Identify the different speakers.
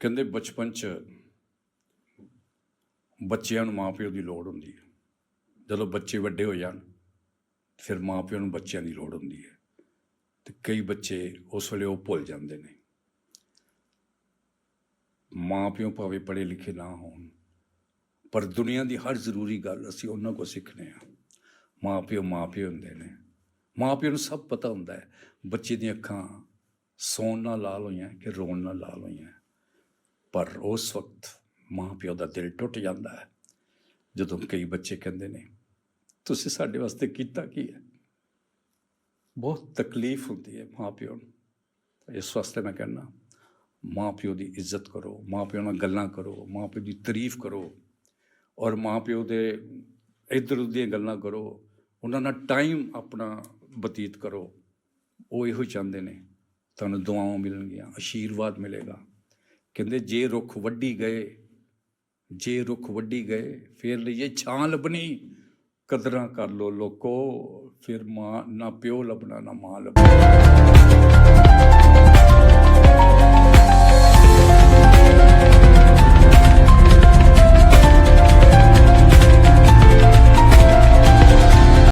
Speaker 1: ਕਹਿੰਦੇ ਬਚਪਨ 'ਚ ਬੱਚਿਆਂ ਨੂੰ ਮਾਪਿਓ ਦੀ ਲੋੜ ਹੁੰਦੀ ਹੈ। ਜਦੋਂ ਬੱਚੇ ਵੱਡੇ ਹੋ ਜਾਣ, ਫਿਰ ਮਾਪਿਓ ਨੂੰ ਬੱਚਿਆਂ ਦੀ ਲੋੜ ਹੁੰਦੀ ਹੈ। ਤੇ ਕਈ ਬੱਚੇ ਉਸ ਵੇਲੇ ਉਹ ਭੁੱਲ ਜਾਂਦੇ ਨੇ। ਮਾਪਿਓ ਭਾਵੇਂ ਪੜ੍ਹੇ ਲਿਖੇ ਨਾ ਹੋਣ, ਪਰ ਦੁਨੀਆ ਦੀ ਹਰ ਜ਼ਰੂਰੀ ਗੱਲ ਅਸੀਂ ਉਹਨਾਂ ਕੋਲ ਸਿੱਖਨੇ ਆ ਮਾਪਿਓ ਮਾਪਿਓ ਹੁੰਦੇ ਨੇ। ਮਾਪਿਓ ਨੂੰ ਸਭ ਪਤਾ ਹੁੰਦਾ ਹੈ, ਬੱਚੇ ਦੀਆਂ ਅੱਖਾਂ ਸੌਣ ਨਾਲ ਲਾਲ ਹੋਈਆਂ ਕਿ ਰੋਣ ਨਾਲ ਲਾਲ ਹੋਈਆਂ। ਪਰ ਉਸ ਵਕਤ ਮਾਂ ਪਿਓ ਦਾ ਦਿਲ ਟੁੱਟ ਜਾਂਦਾ ਹੈ। ਜਦੋਂ ਕਈ ਬੱਚੇ ਕਹਿੰਦੇ ਨੇ, ਤੁਸੀਂ ਸਾਡੇ ਵਾਸਤੇ ਕੀਤਾ ਕੀ ਹੈ? ਬਹੁਤ ਤਕਲੀਫ ਹੁੰਦੀ ਹੈ ਮਾਂ ਪਿਓ ਨੂੰ। ਇਸ ਵਾਸਤੇ ਮੈਂ ਕਹਿੰਦਾ ਮਾਂ ਪਿਓ ਦੀ ਇੱਜ਼ਤ ਕਰੋ ਮਾਂ ਪਿਓ ਨਾਲ ਗੱਲਾਂ ਕਰੋ ਮਾਂ ਪਿਓ ਦੀ ਤਾਰੀਫ ਕਰੋ ਔਰ ਮਾਂ ਪਿਓ ਦੇ ਇੱਧਰ ਉੱਧਰ ਦੀਆਂ ਗੱਲਾਂ ਕਰੋ। ਉਹਨਾਂ ਨਾਲ ਟਾਈਮ ਆਪਣਾ ਬਤੀਤ ਕਰੋ। ਉਹ ਇਹੋ ਚਾਹੁੰਦੇ ਨੇ, ਤੁਹਾਨੂੰ ਦੁਆਵਾਂ ਮਿਲਣਗੀਆਂ, ਆਸ਼ੀਰਵਾਦ ਮਿਲੇਗਾ। ਕਹਿੰਦੇ ਜੇ ਰੁੱਖ ਵੱਢੀ ਗਏ, ਜੇ ਰੁੱਖ ਵੱਢੀ ਗਏ, ਫਿਰ ਲਈਏ ਛਾਂ ਲੱਭਣੀ। ਕਦਰਾਂ ਕਰ ਲੋ ਲੋਕੋ, ਫਿਰ ਮਾਂ, ਨਾ ਪਿਓ ਲੱਭਣਾ, ਨਾ ਮਾਂ ਲੱਭਣਾ।